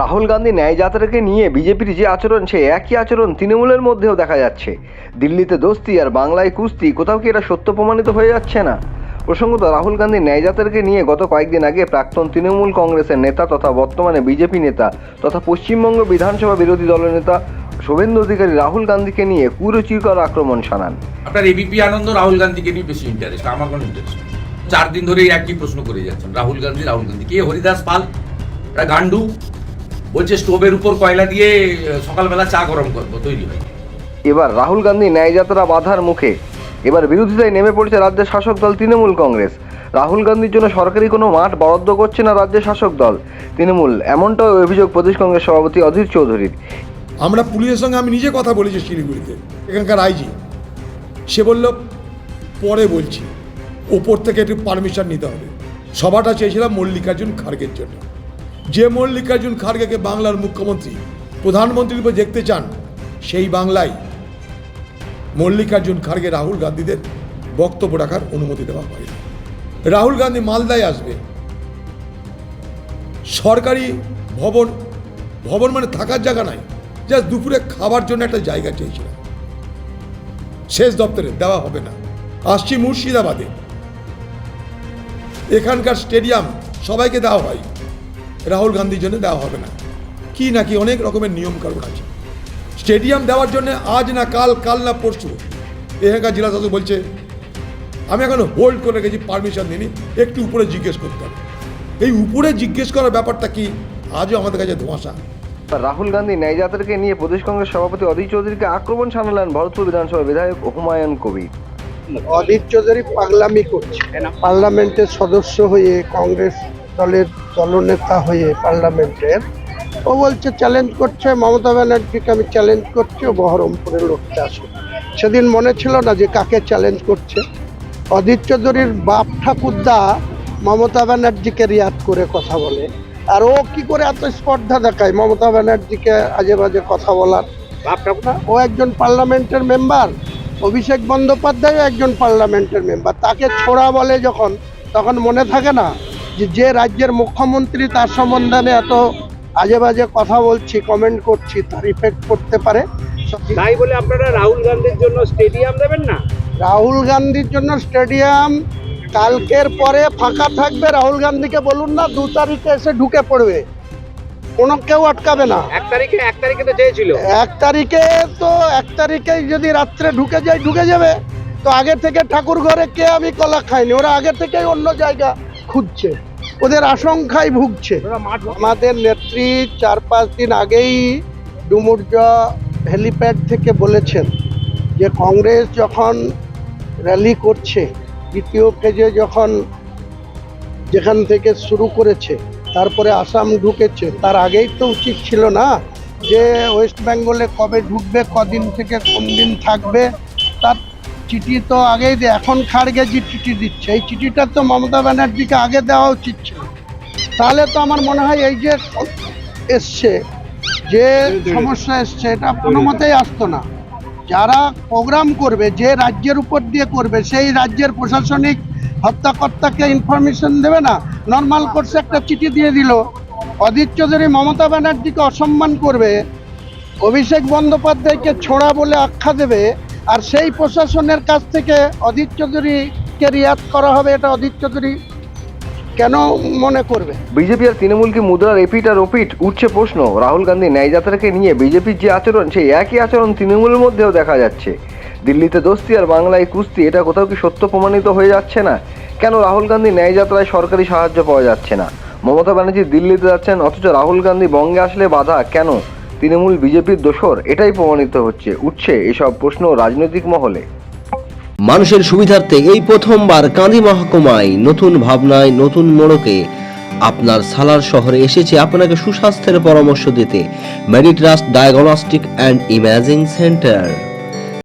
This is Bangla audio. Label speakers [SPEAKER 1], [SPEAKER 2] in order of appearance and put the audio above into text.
[SPEAKER 1] রাহুল গান্ধী ন্যায় যাত্রাকে নিয়ে বিজেপির যে আচরণ, সে একই আচরণ তৃণমূলের মধ্যেও দেখা যাচ্ছে। দিল্লিতে দোস্তি আর বাংলায় কুস্তি, কোথাও কি এটা সত্য প্রমাণিত হয়ে যাচ্ছে না? প্রসঙ্গত, রাহুল গান্ধী ন্যায় যাত্রাকে নিয়ে গত কয়েকদিন আগে প্রাক্তন তৃণমূল কংগ্রেসের নেতা তথা বর্তমানে বিজেপি নেতা তথা পশ্চিমবঙ্গ বিধানসভা বিরোধী দলনেতা শুভেন্দু অধিকারী রাহুল গান্ধীকে নিয়ে কুরুচিকর আক্রমণ শানান।
[SPEAKER 2] আপনার এবিপি আনন্দ রাহুল গান্ধীকে নিয়ে বেশি ইন্টারেস্ট আমার কোনো ইন্টারেস্ট চার দিন ধরে একই প্রশ্ন করে যাচ্ছেন, রাহুল গান্ধী রাহুল গান্ধী। কে? হরিদাস পাল গান্ডু বলছে স্টোভের উপর কয়লা দিয়ে সকালবেলা চা গরম করব তৈরি হয়।
[SPEAKER 1] এবার রাহুল গান্ধী ন্যায়যাত্রা বাধার মুখে। এবার বিরোধিতায় নেমে পড়েছে রাজ্যের শাসক দল তৃণমূল কংগ্রেস। রাহুল গান্ধীর জন্য সরকারি কোনো মাঠ বরাদ্দ করছে না রাজ্যের শাসক দল। তৃণমূল এমনটাও অভিযোগ প্রদেশ কংগ্রেস সভাপতি অধীর চৌধুরীর।
[SPEAKER 3] আমরা পুলিশের সঙ্গে আমি নিজে কথা বলেছি শিলিগুড়িতে এখানকার আইজি। সে বলল পরে বলছি। ওপর থেকে একটু পারমিশন নিতে হবে। সভাটা চেয়েছিলাম মল্লিকার্জুন খার্গের জন্য। যে মল্লিকার্জুন খার্গেকে বাংলার মুখ্যমন্ত্রী প্রধানমন্ত্রী রূপে দেখতে চান, সেই বাংলায় মল্লিকার্জুন খার্গে রাহুল গান্ধীদের বক্তব্য রাখার অনুমতি দেওয়া হয় রাহুল গান্ধী মালদায় আসবে। সরকারি ভবন ভবন মানে থাকার জায়গা নাই, জাস্ট দুপুরে খাবার জন্য একটা জায়গা চেয়েছিলাম। শেষ দপ্তরে দেওয়া হবে না। আসছি মুর্শিদাবাদে। এখানকার স্টেডিয়াম সবাইকে দেওয়া হয়। রাহুল গান্ধীর জন্য দেওয়া হবে না। কি নাকি অনেক রকমের নিয়ম কানুন আছে। স্টেডিয়াম দেওয়ার জন্য আজ না কাল কাল না পরশু। এখানকার জেলা শাসক বলছে আমি এখন হোল্ড করে রেখেছি পারমিশন দিনই একটু উপরে জিজ্ঞেস করতে হবে। এই উপরে জিজ্ঞেস করার ব্যাপারটা কি? আজও আমাদের কাছে ধোঁয়াশা।
[SPEAKER 1] রাহুল গান্ধী ন্যায়যাত্রাকে নিয়ে প্রদেশ কংগ্রেস সভাপতি অধীর চৌধুরীকে আক্রমণ শানালেন ভরতপুর বিধানসভা বিধায়ক হুমায়ুন কবির।
[SPEAKER 4] অধীর চৌধুরী পাগলামি করছে। পার্লামেন্টের সদস্য হয়ে কংগ্রেস দলের দলনেতা হয়ে পার্লামেন্টের। ও বলছে চ্যালেঞ্জ করছে মমতা ব্যানার্জিকে আমি চ্যালেঞ্জ করছি ও বহরমপুরের লোকটা আসে সেদিন মনে ছিল না যে কাকে চ্যালেঞ্জ করছে। অধীর চৌধুরীর বাপ ঠাকুরদা মমতা ব্যানার্জিকে রিয়াদ করে কথা বলে। আর ও কি করে এত স্পর্ধা দেখায় মমতা ব্যানার্জিকে আজে বাজে কথা বলার? বাপ ঠাকুরদা? ও একজন পার্লামেন্টের মেম্বার অভিষেক বন্দ্যোপাধ্যায় একজন পার্লামেন্টের মেম্বার। তাকে ছোড়া বলে যখন তখন মনে থাকে না যে রাজ্যের মুখ্যমন্ত্রী তার সম্বন্ধে এত আজে বাজে কথা বলছি কমেন্ট করছি তার ইফেক্ট করতে পারে।
[SPEAKER 5] তাই বলে আপনারা রাহুল গান্ধীর জন্য স্টেডিয়াম দেবেন না?
[SPEAKER 4] রাহুল গান্ধীর জন্য স্টেডিয়াম কালকের পরে ফাঁকা থাকবে। রাহুল গান্ধীকে বলুন না দু তারিখে এসে ঢুকে পড়বে। কোনো কেউ আটকাবে না।
[SPEAKER 5] এক তারিখে এক তারিখে তো চেয়েছিল।
[SPEAKER 4] এক তারিখে তো এক তারিখে যদি রাত্রে ঢুকে যায় ঢুকে যাবে। তো আগে থেকে ঠাকুর ঘরে কে আমি কলা খাইনি? ওরা আগে থেকেই অন্য জায়গা খুঁজছে। ওদের আশঙ্কায় ভুগছে। আমাদের নেত্রী চার পাঁচ দিন আগেই ডুমুরজা হেলিপ্যাড থেকে বলেছেন যে কংগ্রেস যখন র্যালি করছে দ্বিতীয় ফেজে যখন যেখান থেকে শুরু করেছে তারপরে আসাম ঢুকেছে তার আগেই তো উচিত ছিল না যে ওয়েস্ট বেঙ্গলে কবে ঢুকবে কদিন থেকে কোন দিন থাকবে তার চিঠি তো আগেই এখন খাড়গে যে চিঠি দিচ্ছে। এই চিঠিটা তো মমতা ব্যানার্জিকে আগে দেওয়া উচিত ছিল। তাহলে তো আমার মনে হয় এই যে এসছে, যে সমস্যা এসছে, এটা কোনো মতেই আসতো না। যারা প্রোগ্রাম করবে, যে রাজ্যের উপর দিয়ে করবে, সেই রাজ্যের প্রশাসনিক হত্যাকর্তাকে ইনফরমেশন দেবে না। নর্মাল কোর্সে একটা চিঠি দিয়ে দিল। অধীর চৌধুরী মমতা ব্যানার্জিকে অসম্মান করবে। অভিষেক বন্দ্যোপাধ্যায়কে ছোড়া বলে আখ্যা দেবে। আর সেই প্রশাসনের কাছ থেকে অধীর চৌধুরীকে রিয়াদ করা হবে, এটা অধীর চৌধুরী কেন মনে করবে?
[SPEAKER 1] বিজেপি আর তৃণমূল কি মুদ্রার এপিট আর ওপিট উঠছে প্রশ্ন। রাহুল গান্ধী ন্যায়যাত্রাকে নিয়ে বিজেপির যে আচরণ, সেই একই আচরণ তৃণমূলের মধ্যেও দেখা যাচ্ছে। দিল্লিতে দোস্তি আর বাংলায় কুস্তি, এটা কোথাও কি সত্য প্রমাণিত হয়ে যাচ্ছে না? কেন রাহুল গান্ধী ন্যায়যাত্রায় সরকারি সাহায্য পাওয়া যাচ্ছে না? মমতা ব্যানার্জি দিল্লিতে যাচ্ছেন, অথচ রাহুল গান্ধী বঙ্গে আসলে বাধা কেন? তৃণমূল বিজেপির দোষর, এটাই প্রমাণিত হচ্ছে, উঠছে এসব প্রশ্ন রাজনৈতিক মহলে।
[SPEAKER 6] মানুষের সুবিধার্থে এই প্রথমবার কাঁদি মহকুমায় নতুন ভাবনায় নতুন মোড়কে আপনার সালার শহরে এসেছে আপনাকে সুস্বাস্থ্যের পরামর্শ দিতে। Meditrust diagnostic and imaging centre